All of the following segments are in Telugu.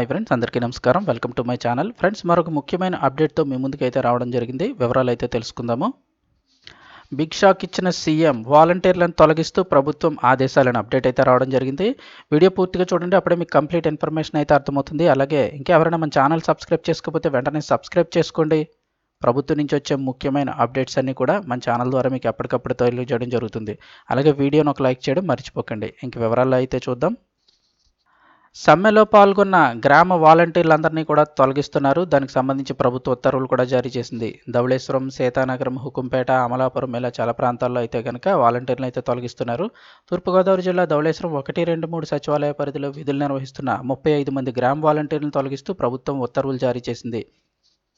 హాయ్ ఫ్రెండ్స్ అందరికీ నమస్కారం. Welcome to my channel. Friends మరొక ముఖ్యమైన అప్డేట్తో మీ ముందుకు అయితే రావడం జరిగింది. వివరాలు అయితే తెలుసుకుందాము. బిగ్ షాక్ ఇచ్చిన సీఎం వాలంటీర్లను తొలగిస్తూ ప్రభుత్వం ఆదేశాలను అప్డేట్ అయితే రావడం జరిగింది. వీడియో పూర్తిగా చూడండి. అప్పుడే మీకు కంప్లీట్ ఇన్ఫర్మేషన్ అయితే అర్థమవుతుంది. అలాగే ఇంకెవరైనా మన ఛానల్ సబ్స్క్రైబ్ చేసుకోకపోతే వెంటనే సబ్స్క్రైబ్ చేసుకోండి. ప్రభుత్వం నుంచి వచ్చే ముఖ్యమైన అప్డేట్స్ అన్నీ కూడా మన ఛానల్ ద్వారా మీకు ఎప్పటికప్పుడు తెలియజేయడం జరుగుతుంది. అలాగే వీడియోను ఒక లైక్ చేయడం మర్చిపోకండి. ఇంక వివరాలు అయితే చూద్దాం. సమ్మెలో పాల్గొన్న గ్రామ వాలంటీర్లందరినీ కూడా తొలగిస్తున్నారు. దానికి సంబంధించి ప్రభుత్వ ఉత్తర్వులు కూడా జారీ చేసింది. ధవళేశ్వరం సీతానగరం హుకుంపేట అమలాపురం ఇలా చాలా ప్రాంతాల్లో అయితే కనుక వాలంటీర్లు అయితే తొలగిస్తున్నారు. తూర్పుగోదావరి జిల్లా ధవళేశ్వరం ఒకటి రెండు మూడు సచివాలయ పరిధిలో విధులు నిర్వహిస్తున్న ముప్పై ఐదు మంది గ్రామ వాలంటీర్లను తొలగిస్తూ ప్రభుత్వం ఉత్తర్వులు జారీ చేసింది.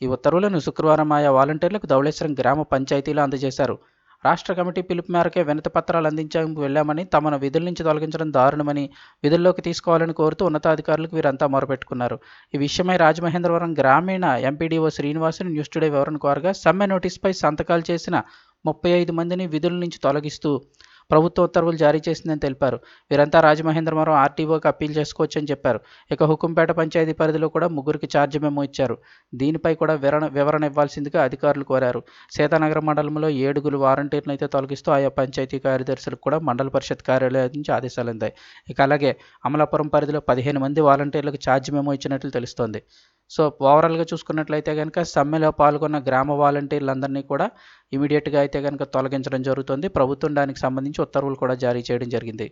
ఈ ఉత్తర్వులను శుక్రవారం ఆయా వాలంటీర్లకు ధవళేశ్వరం గ్రామ పంచాయతీలో అందజేశారు. రాష్ట్ర కమిటీ పిలుపు మేరకే వినతి పత్రాలు అందించేందుకు వెళ్ళామని తమను విధుల నుంచి తొలగించడం దారుణమని విధుల్లోకి తీసుకోవాలని కోరుతూ ఉన్నతాధికారులకు వీరంతా మొరపెట్టుకున్నారు. ఈ విషయమై రాజమహేంద్రవరం గ్రామీణ ఎంపీడీఓ శ్రీనివాసుని న్యూస్ టుడే వివరణ కోరగా సమ్మె నోటీసుపై సంతకాలు చేసిన ముప్పై ఐదు మందిని విధుల నుంచి తొలగిస్తూ ప్రభుత్వ ఉత్తర్వులు జారీ చేసిందని తెలిపారు. వీరంతా రాజమహేంద్రవరం ఆర్టీఓకి అప్పీల్ చేసుకోవచ్చని చెప్పారు. ఇక హుకుంపేట పంచాయతీ పరిధిలో కూడా ముగ్గురికి ఛార్జ్ మెమో ఇచ్చారు. దీనిపై కూడా వివరణ వివరణ ఇవ్వాల్సిందిగా అధికారులు కోరారు. సీతానగరం మండలంలో ఏడుగురు వారంటీర్లను అయితే తొలగిస్తూ ఆయా పంచాయతీ కార్యదర్శులకు కూడా మండల పరిషత్ కార్యాలయం నుంచి ఆదేశాలు అందాయి. ఇక అలాగే అమలాపురం పరిధిలో పదిహేను మంది వాలంటీర్లకు ఛార్జ్ మెమో ఇచ్చినట్లు తెలుస్తోంది. సో ఓవరాల్గా చూసుకున్నట్లయితే కనుక సమ్మెలో పాల్గొన్న గ్రామ వాలంటీర్లందరినీ కూడా ఇమీడియట్గా అయితే కనుక తొలగించడం జరుగుతుంది. ప్రభుత్వం దానికి సంబంధించి ఉత్తర్వులు కూడా జారీ చేయడం జరిగింది.